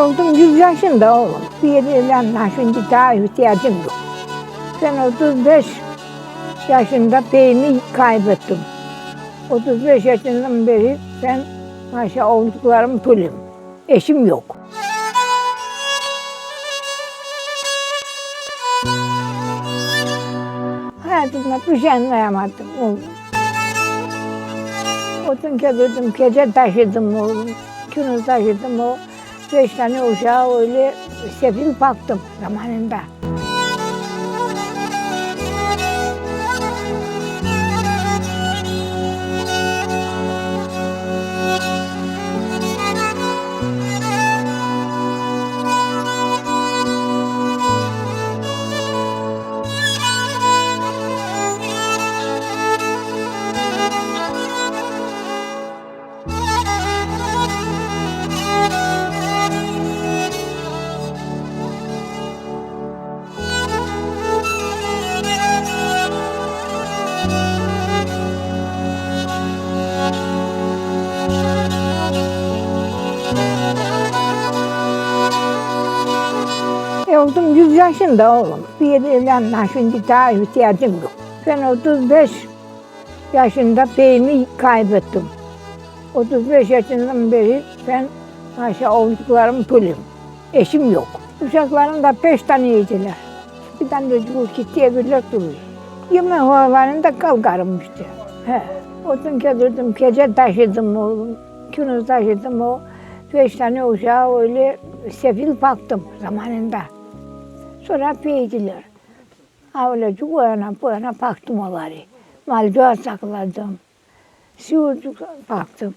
Oldum 100 yaşında oğlum. Bir yerinden şimdi daha ihtiyacım yok. Ben 35 yaşında beyni kaybettim. 35 yaşından beri ben maşa olduklarım tulüm. Eşim yok. Hayatımda bir şey anlayamadım oğlum. Odun getirdim, gece taşıdım oğlum. Künü taşıdım o. Beş tane uşağı öyle sefil baktım zamanında. Oldum 100 yaşında oğlum. Bir yerinden şimdi daha ihtiyacım yok. Ben 35 yaşında beyni kaybettim. 35 yaşından beri ben maşa olduklarım tulüm. Eşim yok. Uşaklarım da beş tane yediler. Bir tane de çocuk gitti öbürler duruyor. Yemek havalarında kalkarım işte. He. Odun getirdim, gece taşıdım oğlum. Künüz taşıdım o. Beş tane uşağı öyle sefil baktım zamanında. Sonra peydiler. Ha öyle o yana bu yana baktım onları. Malca sakladım. Sivurcuk baktım.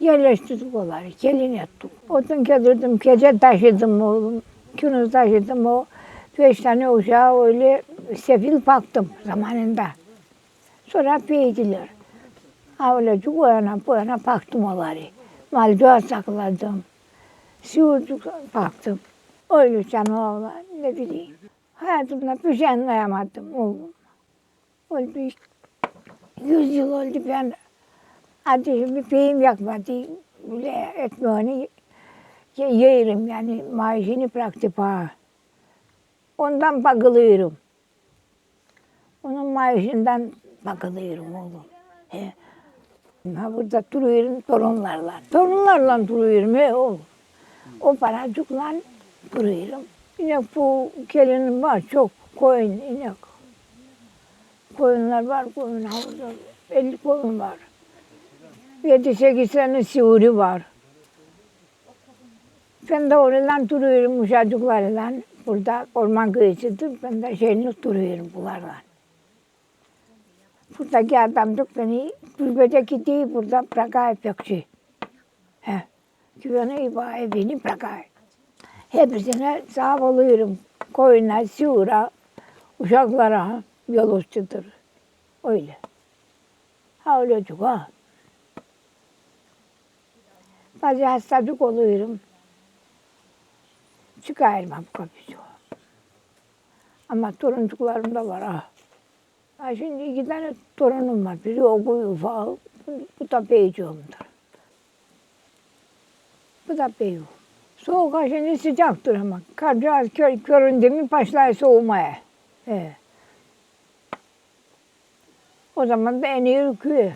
Yerleştirdik onları, gelin ettik. Odun getirdim, gece taşıdım oğlum. Künüz taşıdım o. Beş tane uşağı öyle sefil baktım zamanında. Sonra peydiler. Ha öyle o yana bu yana baktım onları. Malca sakladım. Sivurcuk baktım. Öyle canavarlar ne bileyim. Hayatımda bir şey oğlum. Oldu yüz yıl oldu ben ateşimi beyim yakmadı. Bile ekmeğini ye- yerim yani maaşını bıraktı bana. Ondan bakılıyorum. Onun maaşından bakılıyorum oğlum. He. Ha burada duruyorum torunlarla. Torunlarla duruyorum he oğlum. O paracıkla duruyorum. Yine bu gelinim var çok koyun inek. Koyunlar var koyun havuzda. 50 koyun var. 7-8 tane sivri var. Ben de oradan duruyorum uşacıklarla. Burada orman kıyısıdır. Ben de şeyini duruyorum bunlarla. Buradaki adam da beni gurbete değil burada bırakıyor bekçi. He. Güvene ibaya beni bırakıyor. Hepsine sağ oluyorum. Koyuna, sivura, uşaklara yol. Öyle. Ha öyle çok ha. Bazı hastalık oluyorum. Çıkarmam kapıcı. Ama toruncuklarım da var ha. Ha şimdi iki tane torunum var. Biri okuyor ufak. Bu, da beyciğimdir. Bu da beyim. Soğuk ha şimdi sıcaktır ama. Karcağız kör, köründe mi başlar soğumaya. He. O zaman da en iyi ürküyor.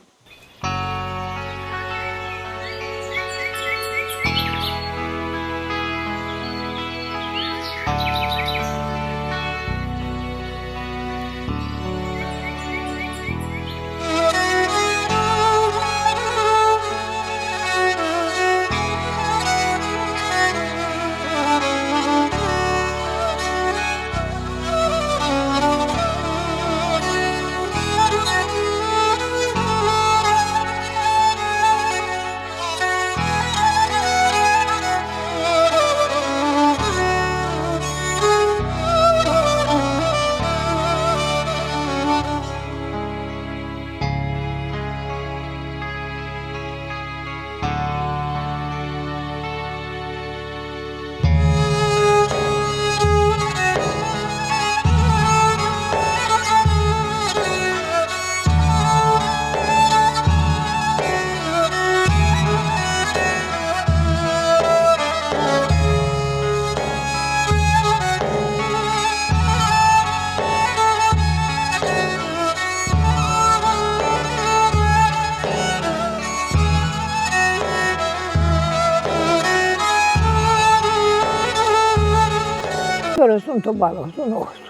Görürsün topal olsun olsun.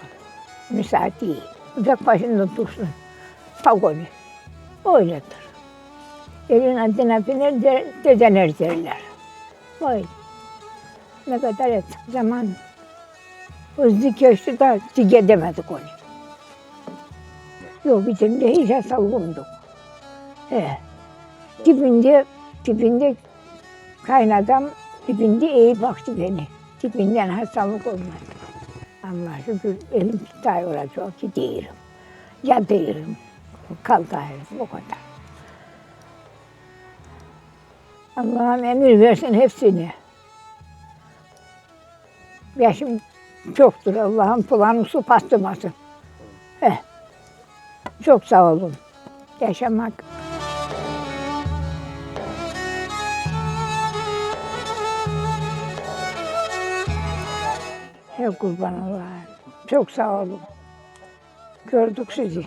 Müsait değil. Uzak başında dursun. Pagoni. Öyledir. Elin adına biner de, dedeler derler. Öyle. Ne kadar ettik zaman hızlı geçti de dige demedik onu. Yok içimde hiç salgındık. He. Dibinde, dibinde kaynadam, dibinde iyi baktı beni. Dibinden hastalık olmadı. Ama şükür elim tutar olacak ki değilim. Ya değilim, kalkayım o kadar. Allah'ım emir versin hepsini. Yaşım çoktur Allah'ım kulağım su bastırmasın. Heh. Çok sağ olun. Yaşamak Ey kurban Allah'ım. Çok sağ olun. Gördük sizi.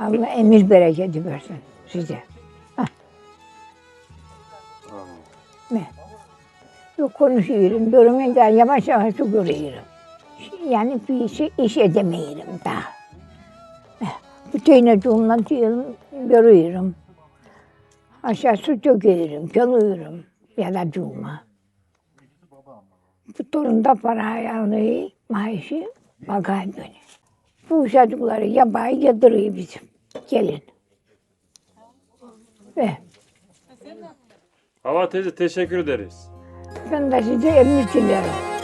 Allah emir bereketi versin size. Hah. Ne? Yok konuşuyorum, görmeden yavaş yavaş görüyorum. Yani bir şey iş edemiyorum daha. Eh, Bütüne cumla diyorum, görüyorum. Aşağı su döküyorum, çalıyorum ya da cuma. Bu torunda para ayarlayı, maaşı bakayım beni. Bu çocukları yabayı yadırıyor bizim. Gelin. Ve Hava teyze teşekkür ederiz. ben de size emir dilerim.